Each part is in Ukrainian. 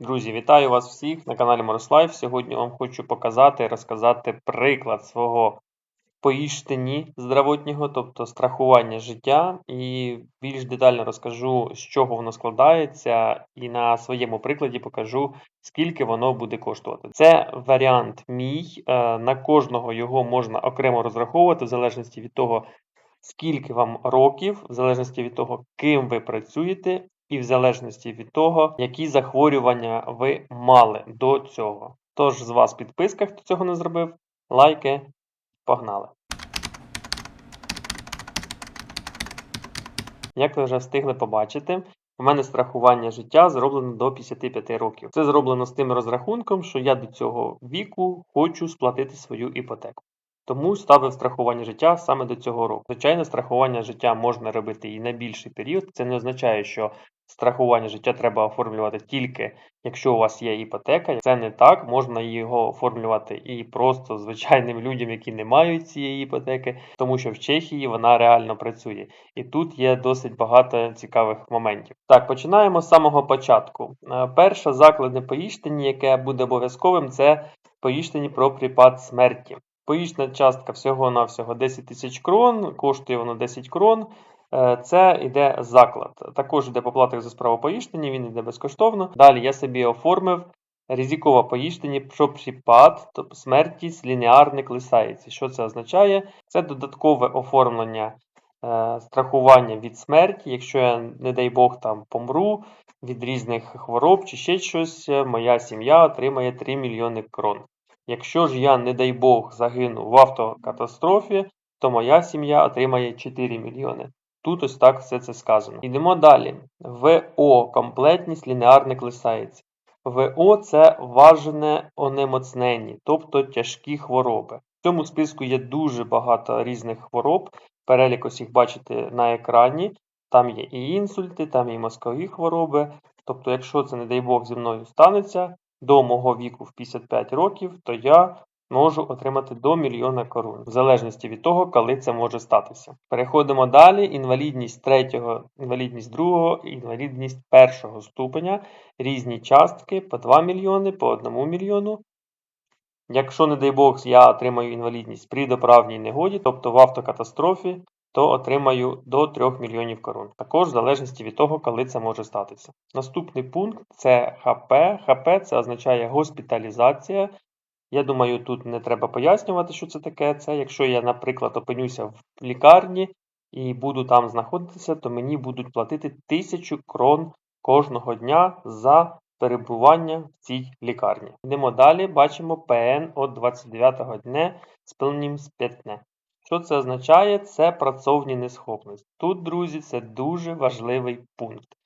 Друзі, вітаю вас всіх на каналі Морослайф. Сьогодні вам хочу показати і розказати приклад свого поїштині здравотнього, тобто страхування життя, і більш детально розкажу, з чого воно складається, і на своєму прикладі покажу, скільки воно буде коштувати. Це варіант мій. е, На кожного його можна окремо розраховувати, в залежності від того, скільки вам років, в залежності від того, ким ви працюєте, і в залежності від того, які захворювання ви мали до цього. Тож з вас підписка, хто цього не зробив, лайки, погнали! Як ви вже встигли побачити, у мене страхування життя зроблено до 55 років. Це зроблено з тим розрахунком, що я до цього віку хочу сплатити свою іпотеку. Тому ставив страхування життя саме до цього року. Звичайно, страхування життя можна робити і на більший період. Це не означає, що страхування життя треба оформлювати тільки якщо у вас є іпотека. Це не так. Можна його оформлювати і просто звичайним людям, які не мають цієї іпотеки, тому що в Чехії вона реально працює. І тут є досить багато цікавих моментів. Так, починаємо з самого початку. Е, Перше закладне поїштення, яке буде обов'язковим, це поїштені про припад смерті. Поїчна частка всього-навсього 10 тисяч крон, коштує воно 10 крон. Е, Це йде заклад. Також йде поплаток за справу поїштині, він йде безкоштовно. Далі я собі оформив ризикове поїштині про припад тобто смерті з лінеарник лисається. Що це означає? Це додаткове оформлення е, страхування від смерті. Якщо я, не дай Бог, там помру від різних хвороб чи ще щось, е, моя сім'я отримає 3 мільйони крон. Якщо ж я, не дай Бог, загину в автокатастрофі, то моя сім'я отримає 4 мільйони. Тут ось так все це сказано. Йдемо далі. ВО комплетність лінеарних лисається. ВО це важне онемоцнення, тобто тяжкі хвороби. В цьому списку є дуже багато різних хвороб. Перелік ось їх бачите на екрані. Там є і інсульти, там є і мозкові хвороби. Тобто, якщо це, не дай Бог, зі мною станеться до мого віку в 55 років, то я можу отримати до мільйона корун, в залежності від того, коли це може статися. Переходимо далі. Інвалідність третього, інвалідність другого, інвалідність першого ступеня, різні частки по 2 мільйони, по 1 мільйону. Якщо, не дай Бог, я отримаю інвалідність при доправній негоді, тобто в автокатастрофі, то отримаю до 3 мільйонів корун. Також в залежності від того, коли це може статися. Наступний пункт це ХП. ХП це означає госпіталізація. Я думаю, тут не треба пояснювати, що це таке. Це якщо я, наприклад, опинюся в лікарні і буду там знаходитися, то мені будуть платити тисячу крон кожного дня за перебування в цій лікарні. Йдемо далі, бачимо ПН від 29 дня з певним сп'ятне. Що це означає? Це працовні несхопність. Тут, друзі, це дуже важливий пункт.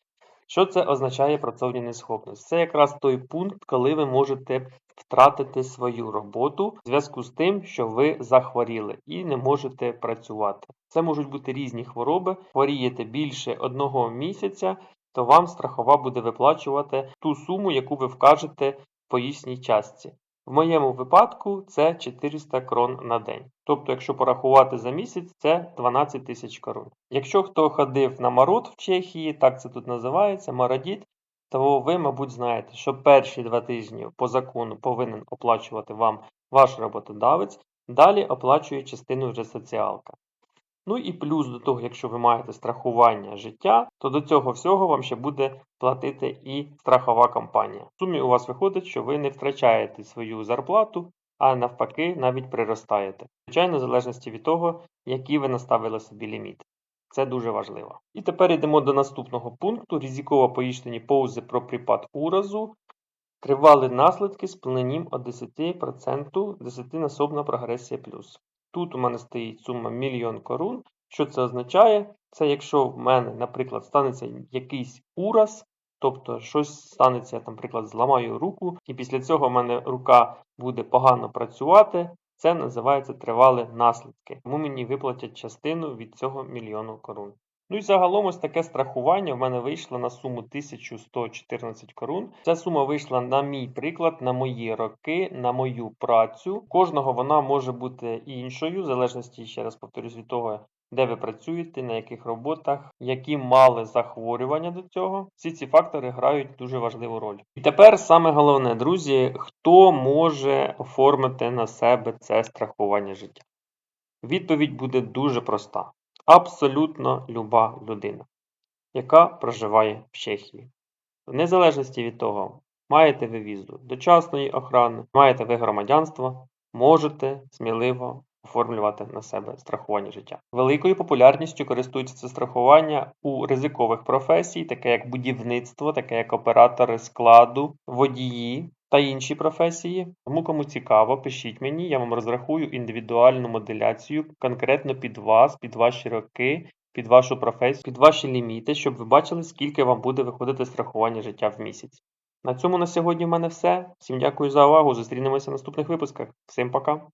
Що це означає працовні несхопності? Це якраз той пункт, коли ви можете втратити свою роботу в зв'язку з тим, що ви захворіли і не можете працювати. Це можуть бути різні хвороби. Хворієте більше одного місяця, то вам страхова буде виплачувати ту суму, яку ви вкажете в поїсній частці. В моєму випадку це 400 крон на день. Тобто, якщо порахувати за місяць, це 12 тисяч крон. Якщо хто ходив на марот в Чехії, так це тут називається, мародіт, то ви, мабуть, знаєте, що перші два тижні по закону повинен оплачувати вам ваш роботодавець, далі оплачує частину вже соціалка. Ну і плюс до того, якщо ви маєте страхування життя, то до цього всього вам ще буде платити і страхова компанія. В сумі у вас виходить, що ви не втрачаєте свою зарплату, а навпаки, навіть приростаєте. Звичайно, в залежності від того, які ви наставили собі ліміти. Це дуже важливо. І тепер йдемо до наступного пункту: ризиково поїштені паузи про припад уразу. Тривали наслідки з плененням від 10% 10-насобна прогресія плюс. Тут у мене стоїть сума мільйон корун. Що це означає? Це якщо в мене, наприклад, станеться якийсь ураз, тобто щось станеться, я, наприклад, зламаю руку, і після цього в мене рука буде погано працювати. Це називається тривалі наслідки. Тому мені виплатять частину від цього мільйону корун. Ну і загалом ось таке страхування в мене вийшло на суму 1114 корун. Ця сума вийшла на мій приклад, на мої роки, на мою працю. Кожного вона може бути іншою, в залежності, ще раз повторюсь, від того, де ви працюєте, на яких роботах, які мали захворювання до цього. Всі ці фактори грають дуже важливу роль. І тепер саме головне, друзі, хто може оформити на себе це страхування життя? Відповідь буде дуже проста: абсолютно люба людина, яка проживає в Чехії. В незалежності від того, маєте ви візу дочасної охорони, маєте ви громадянство, можете сміливо оформлювати на себе страхування життя. Великою популярністю користується це страхування у ризикових професій, таке як будівництво, таке як оператори складу, водії та інші професії. Тому кому цікаво, пишіть мені, я вам розрахую індивідуальну моделяцію конкретно під вас, під ваші роки. Під вашу професію, під ваші ліміти, щоб ви бачили, скільки вам буде виходити страхування життя в місяць. На цьому на сьогодні в мене все. Всім дякую за увагу. Зустрінемося в наступних випусках. Всім пока!